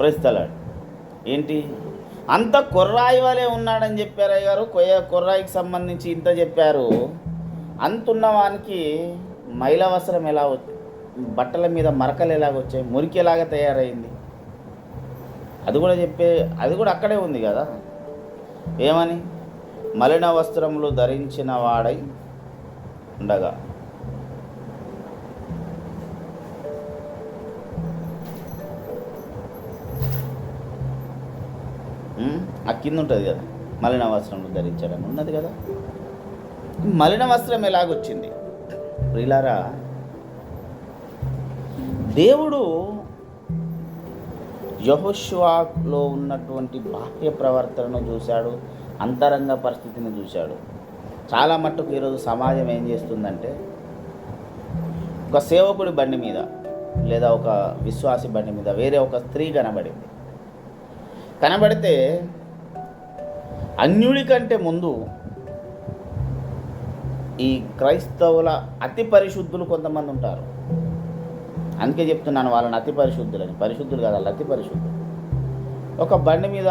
ప్రస్తుతాడు ఏంటి? అంత కుర్రాయి వలే ఉన్నాడని చెప్పారు అయ్య గారు కొయ్య కుర్రాయికి సంబంధించి ఇంత చెప్పారు. అంతున్నవానికి మైలవసరం ఎలా బట్టల మీద మరకలు ఎలాగ వచ్చాయి? మురికి ఎలాగ తయారైంది? అది కూడా చెప్పే అది కూడా అక్కడే ఉంది కదా? ఏమని? మలిన వస్త్రములు ధరించిన వాడై ఉండగా Hmm? ఆ కింద ఉంటుంది కదా మలిన వస్త్రములు ధరించడం ఉన్నది కదా. మలిన వస్త్రం ఎలాగొచ్చింది? ప్రిలారా దేవుడు యహోష్వాలో ఉన్నటువంటి బాహ్య ప్రవర్తనను చూశాడు అంతరంగ పరిస్థితిని చూశాడు. చాలా మట్టుకు ఈరోజు సమాజం ఏం చేస్తుందంటే ఒక సేవకుడి బండి మీద లేదా ఒక విశ్వాసి బండి మీద వేరే ఒక స్త్రీ కనబడింది. కనబడితే అన్యుడి కంటే ముందు ఈ క్రైస్తవుల అతి పరిశుద్ధులు కొంతమంది ఉంటారు. అందుకే చెప్తున్నాను వాళ్ళని అతి పరిశుద్ధులని. పరిశుద్ధులు కాదు వాళ్ళు అతి పరిశుద్ధులు. ఒక బండి మీద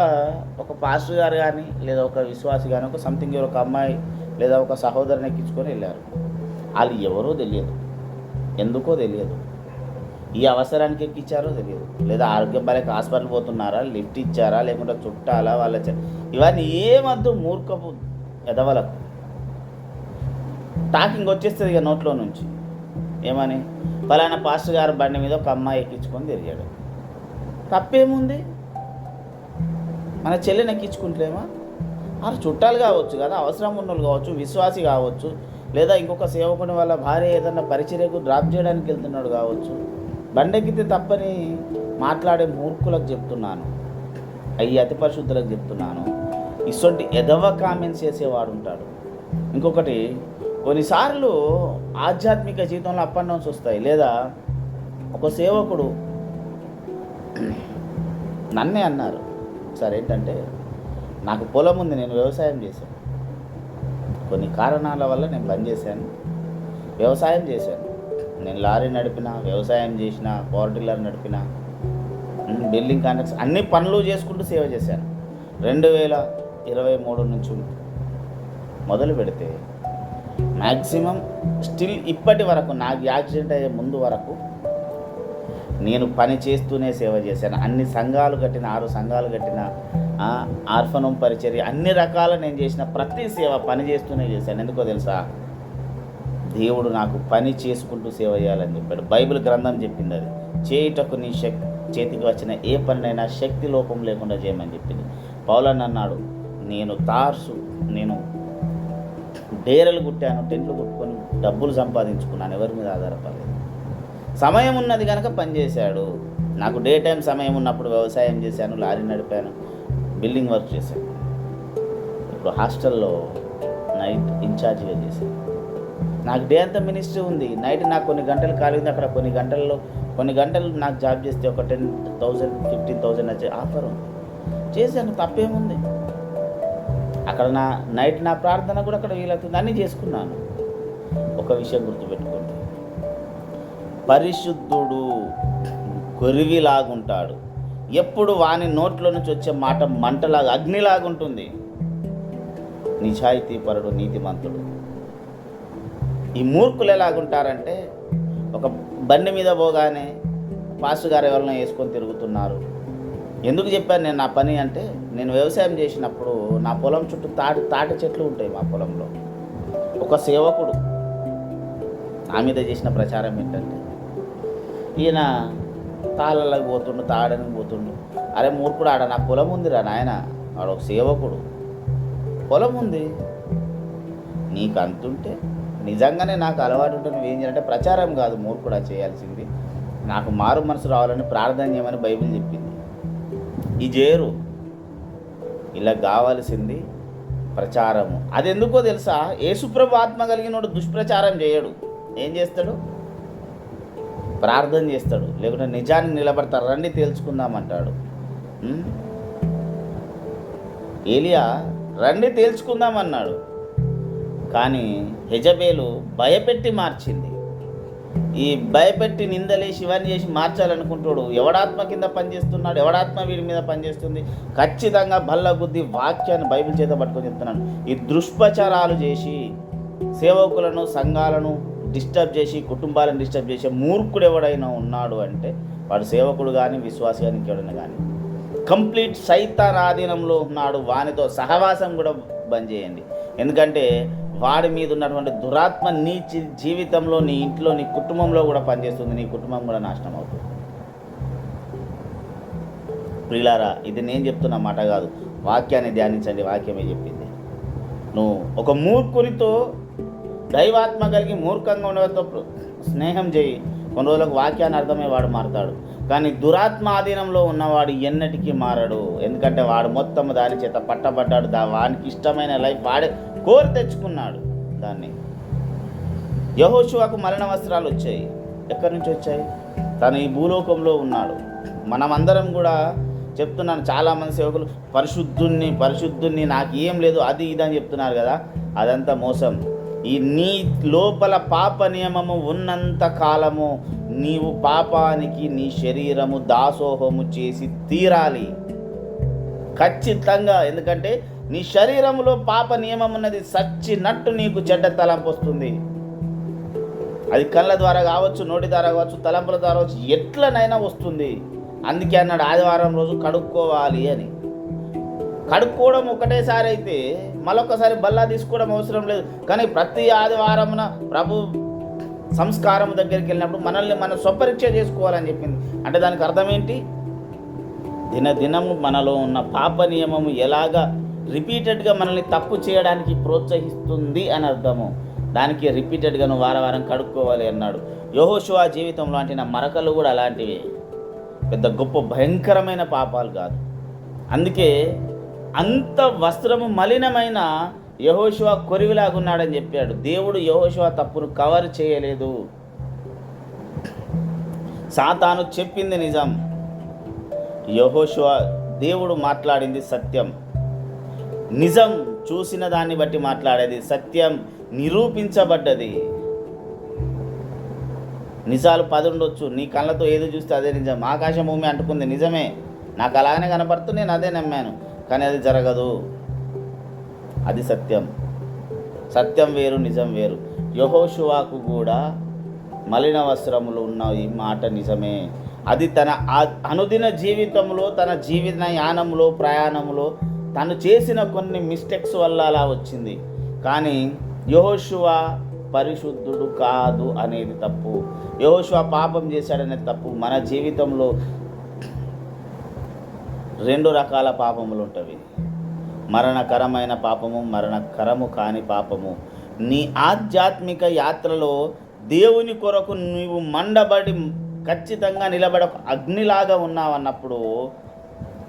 ఒక పాస్టర్ గారు కానీ లేదా ఒక విశ్వాసి కానీ ఒక సంథింగ్ ఒక అమ్మాయి లేదా ఒక సహోదరుని ఎక్కించుకొని వెళ్ళారు. వాళ్ళు ఎవరో తెలియదు. ఎందుకో తెలియదు. ఈ అవసరానికి ఎక్కించారో తెలియదు. లేదా ఆరోగ్యం బాలేక హాస్పిటల్ పోతున్నారా లిఫ్ట్ ఇచ్చారా లేకుంటే చుట్టాలా వాళ్ళ ఇవన్నీ ఏమద్దు మూర్ఖపు ఎదవలకు. టాకింగ్ వచ్చేస్తుంది ఇక నోట్లో నుంచి. ఏమని? ఫలానా పాస్టర్ గారు బండి మీద ఒక అమ్మాయి ఎక్కించుకొని తిరిగాడు. తప్పేముంది? మన చెల్లెని ఎక్కించుకుంటలేమా? వారు చుట్టాలు కావచ్చు కదా అవసరం ఉన్నోళ్ళు కావచ్చు విశ్వాసి కావచ్చు లేదా ఇంకొక సేవకుని వాళ్ళ భార్య ఏదన్నా పరిచర్యకు డ్రాప్ చేయడానికి వెళ్తున్నాడు కావచ్చు. బండెక్కితే తప్పని మాట్లాడే మూర్ఖులకు చెప్తున్నాను. అయ్యి అతి పరిశుద్ధులకు చెప్తున్నాను. ఇసొంటి ఎదవ కామెంట్స్ చేసేవాడు ఉంటాడు. ఇంకొకటి కొన్నిసార్లు ఆధ్యాత్మిక జీవితంలో అప్ అండ్ డౌన్స్ వస్తాయి. లేదా ఒక సేవకుడు నన్నే అన్నారు. సార్ ఏంటంటే నాకు పొలం ఉంది నేను వ్యవసాయం చేశాను. కొన్ని కారణాల వల్ల నేను బంద్ చేశాను. వ్యవసాయం చేశాను. నేను లారీ నడిపిన వ్యవసాయం చేసిన పవర్ టిల్లర్ నడిపిన బిల్డింగ్ కాంట్రాక్ట్స్ అన్ని పనులు చేసుకుంటూ సేవ చేశాను. రెండు వేల ఇరవై మూడు నుంచి మొదలు పెడితే మ్యాక్సిమం స్టిల్ ఇప్పటి వరకు నాకు యాక్సిడెంట్ అయ్యే ముందు వరకు నేను పని చేస్తూనే సేవ చేశాను. అన్ని సంఘాలు కట్టిన ఆరు సంఘాలు కట్టిన ఆర్ఫనం పరిచర్య అన్ని రకాల నేను చేసిన ప్రతి సేవ పని చేస్తూనే చేశాను. ఎందుకో తెలుసా? దేవుడు నాకు పని చేసుకుంటూ సేవ చేయాలని చెప్పాడు. బైబిల్ గ్రంథం చెప్పింది అది. చేయుటకు నీ శక్తి చేతికి వచ్చిన ఏ పనినైనా శక్తి లోపం లేకుండా చేయమని చెప్పింది. పౌలన్ అన్నాడు నేను తార్సు నేను డేరలు కుట్టాను టెంట్లు కుట్టుకొని డబ్బులు సంపాదించుకున్నాను ఎవరి మీద ఆధారపడలేదు. సమయం ఉన్నది కనుక పనిచేశాడు నాకు డే టైం సమయం ఉన్నప్పుడు వ్యవసాయం చేశాను లారీ నడిపాను బిల్డింగ్ వర్క్ చేశాను. ఇప్పుడు హాస్టల్లో నైట్ ఇన్ఛార్జిగా చేశాను. నాకు డే అంతా మినిస్ట్రీ ఉంది. నైట్ నాకు కొన్ని గంటలు ఖాళీ ఉంది అక్కడ. కొన్ని గంటల్లో కొన్ని గంటలు నాకు జాబ్ చేస్తే ఒక టెన్ థౌజండ్ ఫిఫ్టీన్ థౌజండ్ వచ్చే ఆఫర్ ఉంది. చేశాను తప్పేముంది. అక్కడ నా నైట్ నా ప్రార్థన కూడా అక్కడ వీలవుతుంది. అన్నీ చేసుకున్నాను. ఒక విషయం గుర్తుపెట్టుకోండి. పరిశుద్ధుడు గొరివిలాగుంటాడు ఎప్పుడు వాని నోట్లో నుంచి వచ్చే మాట మంటలాగా అగ్నిలాగుంటుంది. నిజాయితీపరుడు నీతిమంతుడు. ఈ మూర్ఖులు ఎలాగుంటారంటే ఒక బండి మీద పోగానే పాస్ గారు ఎవరినో వేసుకొని తిరుగుతున్నారు. ఎందుకు చెప్పాను నేను నా పని అంటే నేను వ్యవసాయం చేసినప్పుడు నా పొలం చుట్టూ తాటి తాటి చెట్లు ఉంటాయి మా పొలంలో. ఒక సేవకుడు నా మీద చేసిన ప్రచారం ఏంటంటే ఈయన తాళ్ళకి పోతుండు తాడనికి పోతుండు. అరే మూర్ఖుడు ఆడ నా పొలం ఉందిరా నాయన వాడు ఒక సేవకుడు. పొలం ఉంది. నీకు అంతుంటే నిజంగానే నాకు అలవాటు ఉంటుంది. ఏం చేయాలంటే ప్రచారం కాదు మూర్ఖుడా చేయాల్సింది. నాకు మారు మనసు రావాలని ప్రార్థన చేయమని బైబిల్ చెప్పింది. ఈ చేరు ఇలా కావాల్సింది ప్రచారము. అది ఎందుకో తెలుసా? యేసుప్రభు ఆత్మ కలిగినోడు దుష్ప్రచారం చేయడు. ఏం చేస్తాడు? ప్రార్థన చేస్తాడు. లేకుంటే నిజాన్ని నిలబడతారు రండి తేల్చుకుందామంటాడు. ఏలియా రండి తేల్చుకుందామన్నాడు. కానీ హెజబేలు భయపెట్టి మార్చింది. ఈ భయపెట్టి నిందలేసి ఇవన్నీ చేసి మార్చాలనుకుంటాడు. ఎవడాత్మ కింద పనిచేస్తున్నాడు? ఎవడాత్మ వీడి మీద పనిచేస్తుంది? ఖచ్చితంగా బల్ల వాక్యాన్ని బైబిల్ చేత పట్టుకొని చెప్తున్నాను ఈ దుష్ప్రచారాలు చేసి సేవకులను సంఘాలను డిస్టర్బ్ చేసి కుటుంబాలను డిస్టర్బ్ చేసే మూర్ఖుడు ఎవడైనా ఉన్నాడు అంటే వాడు సేవకుడు కానీ విశ్వాసి కానీ ఇంకెవడైనా కానీ కంప్లీట్ సైతాన్ ఆధీనంలో ఉన్నాడు వానితో సహవాసం కూడా బంద్ చేయండి. ఎందుకంటే వాడి మీద ఉన్నటువంటి దురాత్మ నీ జీ- జీవితంలో నీ ఇంట్లో నీ కుటుంబంలో కూడా పనిచేస్తుంది. నీ కుటుంబం కూడా నాశనం అవుతుంది. ప్రియులారా ఇది నేను చెప్తున్న మాట కాదు. వాక్యాన్ని ధ్యానించండి. వాక్యమే చెప్పింది. నువ్వు ఒక మూర్ఖునితో దైవాత్మ కలిగి మూర్ఖంగా ఉండడంతో స్నేహం చేయి. కొన్ని రోజులకు వాక్యాన్ని అర్థమై వాడు మారతాడు. కానీ దురాత్మ ఆధీనంలో ఉన్నవాడు ఎన్నటికీ మారడు. ఎందుకంటే వాడు మొత్తం దాని చేత పట్టబడ్డాడు. దా వానికి ఇష్టమైన లైఫ్ వాడే కోరి తెచ్చుకున్నాడు దాన్ని. యహోశువాకు మరణ వస్త్రాలు వచ్చాయి. ఎక్కడి నుంచి వచ్చాయి? తను ఈ భూలోకంలో ఉన్నాడు. మనమందరం కూడా చెప్తున్నాను చాలామంది సేవకులు పరిశుద్ధుణ్ణి పరిశుద్ధుణ్ణి నాకు ఏం లేదు అది ఇది అని చెప్తున్నారు కదా. అదంతా మోసం. ఈ నీ లోపల పాప నియమము ఉన్నంత కాలము నీవు పాపానికి నీ శరీరము దాసోహము చేసి తీరాలి. ఖచ్చితంగా. ఎందుకంటే నీ శరీరంలో పాప నియమం ఉన్నది సచ్చినట్టు నీకు చెడ్డ తలంపు వస్తుంది. అది కళ్ళ ద్వారా కావచ్చు నోటి ద్వారా కావచ్చు తలంపుల ద్వారా కావచ్చు ఎట్లనైనా వస్తుంది. అందుకే అన్నాడు ఆదివారం రోజు కడుక్కోవాలి అని. కడుక్కోవడం ఒకటేసారి అయితే మరొకసారి బల్లా తీసుకోవడం అవసరం లేదు. కానీ ప్రతి ఆదివారమున ప్రభు సంస్కారం దగ్గరికి వెళ్ళినప్పుడు మనల్ని మనం స్వపరీక్ష చేసుకోవాలని చెప్పింది. అంటే దానికి అర్థం ఏంటి దినదినము మనలో ఉన్న పాప నియమము ఎలాగా రిపీటెడ్గా మనల్ని తప్పు చేయడానికి ప్రోత్సహిస్తుంది అని అర్థము. దానికి రిపీటెడ్గా నువ్వు వారం వారం కడుక్కోవాలి అన్నాడు. యోహోషువా జీవితం లాంటి నా మరకలు కూడా అలాంటివి. పెద్ద గొప్ప భయంకరమైన పాపాలు కాదు. అందుకే అంత వస్త్రము మలినమైన యహోశివ కొరివిలాగున్నాడని చెప్పాడు. దేవుడు యహోశివ తప్పును కవర్ చేయలేదు. సాతాను చెప్పింది నిజం. యహోశివ దేవుడు మాట్లాడింది సత్యం. నిజం చూసిన దాన్ని బట్టి మాట్లాడేది సత్యం నిరూపించబడ్డది. నిజాలు పది ఉండొచ్చు. నీ కళ్ళతో ఏది చూస్తే అదే నిజం. ఆకాశం భూమి అంటుకుంది నిజమే. నాకు అలాగనే కనపడుతూ నేను అదే నమ్మాను. కానీ అది జరగదు. అది సత్యం. సత్యం వేరు నిజం వేరు. యహోషువాకు కూడా మలిన వస్త్రములు ఉన్న ఈ మాట నిజమే. అది తన అనుదిన జీవితంలో తన జీవిత యానంలో ప్రయాణంలో తను చేసిన కొన్ని మిస్టేక్స్ వల్ల అలా వచ్చింది. కానీ యహోషువ పరిశుద్ధుడు కాదు అనేది తప్పు. యహోషువ పాపం చేశాడనేది తప్పు. మన జీవితంలో రెండు రకాల పాపములు ఉంటాయి మరణకరమైన పాపము మరణకరము కాని పాపము. నీ ఆధ్యాత్మిక యాత్రలో దేవుని కొరకు నీవు మండబడి ఖచ్చితంగా నిలబడ అగ్నిలాగా ఉన్నావన్నప్పుడు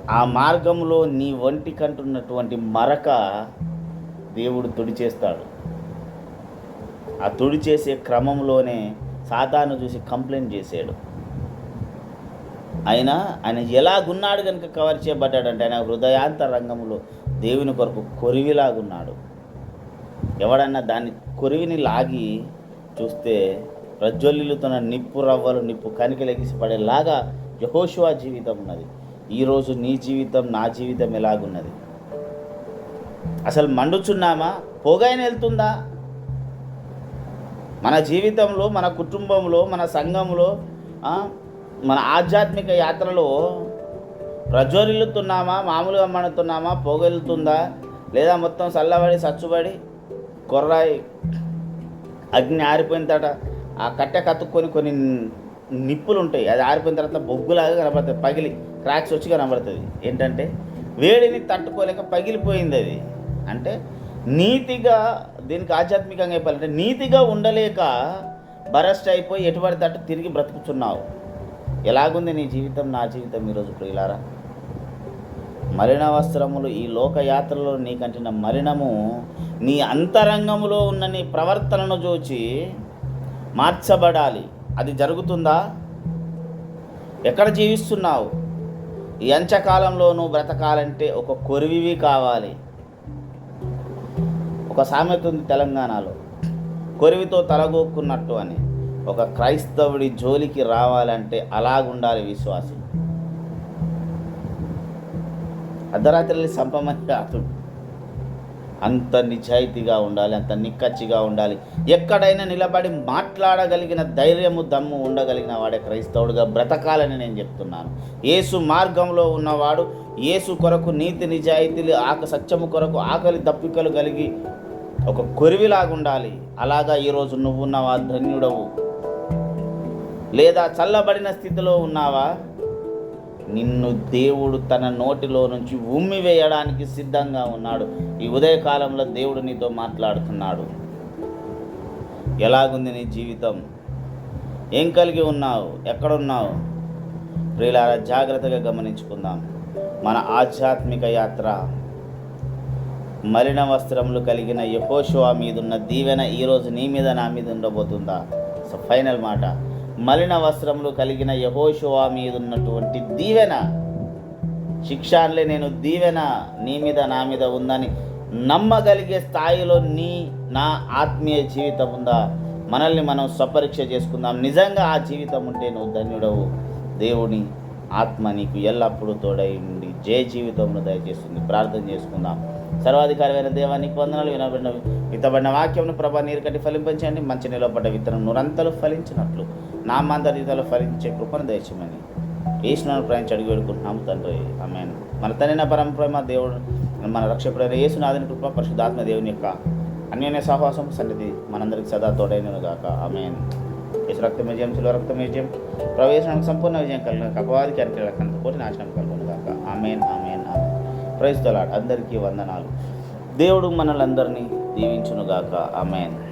ఆ మార్గంలో నీ ఒంటి కంటున్నటువంటి మరక దేవుడు తుడిచేస్తాడు. ఆ తుడి చేసే క్రమంలోనే సాతాను చూసి కంప్లైంట్ చేశాడు. ఆయన ఆయన ఎలాగున్నాడు కనుక కవర్ చేయబడ్డాడంటే ఆయన హృదయాంతరంగంలో దేవుని కొరకు కొరివిలాగున్నాడు. ఎవడన్నా దాన్ని కొరివిని లాగి చూస్తే ప్రజ్వల్లుతున్న నిప్పు రవ్వలు నిప్పు కనికలెగిసి పడేలాగా యహోశివా జీవితం ఉన్నది. ఈరోజు నీ జీవితం నా జీవితం ఎలాగున్నది? అసలు మండుచున్నామా? పోగైన వెళ్తుందా? మన జీవితంలో మన కుటుంబంలో మన సంఘంలో మన ఆధ్యాత్మిక యాత్రలో ప్రజ్వరిల్లుతున్నామా? మామూలుగా మణుతున్నామా పొగెళ్తుందా? లేదా మొత్తం చల్లబడి సచ్చుబడి కొర్రాయి అగ్ని ఆరిపోయిన తర్వాత ఆ కట్టె కత్తుక్కొని కొన్ని నిప్పులు ఉంటాయి అది ఆరిపోయిన తర్వాత బొగ్గులాగా కనబడుతుంది పగిలి క్రాక్స్ వచ్చి కనబడుతుంది ఏంటంటే వేడిని తట్టుకోలేక పగిలిపోయింది అది. అంటే నీతిగా దీనికి ఆధ్యాత్మికంగా చెప్పాలంటే నీతిగా ఉండలేక బరస్ట్ అయిపోయి ఎటువంటి తట్టు తిరిగి బ్రతుకుతున్నావు. ఎలాగుంది నీ జీవితం నా జీవితం ఈరోజు ప్రియులారా? మలిన వస్త్రములు ఈ లోకయాత్రలో నీకంటిన మలినము నీ అంతరంగములో ఉన్న నీ ప్రవర్తనను చూచి మార్చబడాలి. అది జరుగుతుందా? ఎక్కడ జీవిస్తున్నావు? ఈ అంచకాలంలోనూ బ్రతకాలంటే ఒక కొరివివి కావాలి. ఒక సామెత ఉంది తెలంగాణలో కొరివితో తలగొక్కున్నట్టు అని. ఒక క్రైస్తవుడి జోలికి రావాలంటే అలాగుండాలి విశ్వాసం. అర్ధరాత్రి సంపమని కాదు అంత నిజాయితీగా ఉండాలి అంత నిక్కచ్చిగా ఉండాలి. ఎక్కడైనా నిలబడి మాట్లాడగలిగిన ధైర్యము దమ్ము ఉండగలిగిన వాడే క్రైస్తవుడిగా బ్రతకాలని నేను చెప్తున్నాను. ఏసు మార్గంలో ఉన్నవాడు ఏసు కొరకు నీతి నిజాయితీలు ఆక సత్యము కొరకు ఆకలి దప్పికలు కలిగి ఒక కొరివిలాగా ఉండాలి. అలాగా ఈరోజు నువ్వు ఉన్నవా ధన్యుడవు. లేదా చల్లబడిన స్థితిలో ఉన్నావా? నిన్ను దేవుడు తన నోటిలో నుంచి ఉమ్మి వేయడానికి సిద్ధంగా ఉన్నాడు. ఈ ఉదయకాలంలో దేవుడు నీతో మాట్లాడుతున్నాడు. ఎలాగుంది నీ జీవితం? ఏం కలిగి ఉన్నావు? ఎక్కడున్నావు? ప్రియులారా జాగ్రత్తగా గమనించుకుందాం. మన ఆధ్యాత్మిక యాత్ర. మలిన వస్త్రములు కలిగిన యహోషువా మీదున్న దీవెన ఈరోజు నీ మీద నా మీద ఉండబోతుందా? సో ఫైనల్ మాట. మలిన వస్త్రములు కలిగిన యహోశువా మీద ఉన్నటువంటి దీవెన. శిక్షాన్లే నేను దీవెన నీ మీద నా మీద ఉందని నమ్మగలిగే స్థాయిలో నీ నా ఆత్మీయ జీవితం ఉందా? మనల్ని మనం స్వపరీక్ష చేసుకుందాం. నిజంగా ఆ జీవితం ఉంటే నువ్వు ధన్యుడవు. దేవుని ఆత్మ నీకు ఎల్లప్పుడూ తోడై ఉండి జయ జీవితంలో దయచేస్తుంది. ప్రార్థన చేసుకుందాం. సర్వాధికారమైన దేవానికి వందనాలు వినబడిన విత్తబడిన వాక్యంను ప్రభా నీరు కట్టి ఫలింపచేయండి. మంచి నిలబడ్డ విత్తనం నూరంతలు ఫలించినట్లు. నామంతరితలో ఫలించే కృపను దయచేయమని. ఏసునాను ప్రయాణించి అడిగి వేడుకుంటున్నాము తండ్రి. ఆమెన్. మన తండ్రి పరమ దేవుడు మన రక్షకుడైన యేసునాథుని కృప పరిశుద్ధాత్మ దేవుని యొక్క అన్యోన్య సహవాసం సన్నిధి మనందరికి సదా తోడైనను గాక. ఆమెన్. యేసు రక్తం విజయం శిలువ రక్తం విజయం ప్రవేశానికి సంపూర్ణ విజయం కలిగిన అపవాదికి అరికెళ్ళకంత కోటి నాశనం కలుగును గాక. Amen amen amen. Praise the Lord అందరికీ వందనాలు. దేవుడు మనలందరినీ దీవించును గాక. ఆమెన్.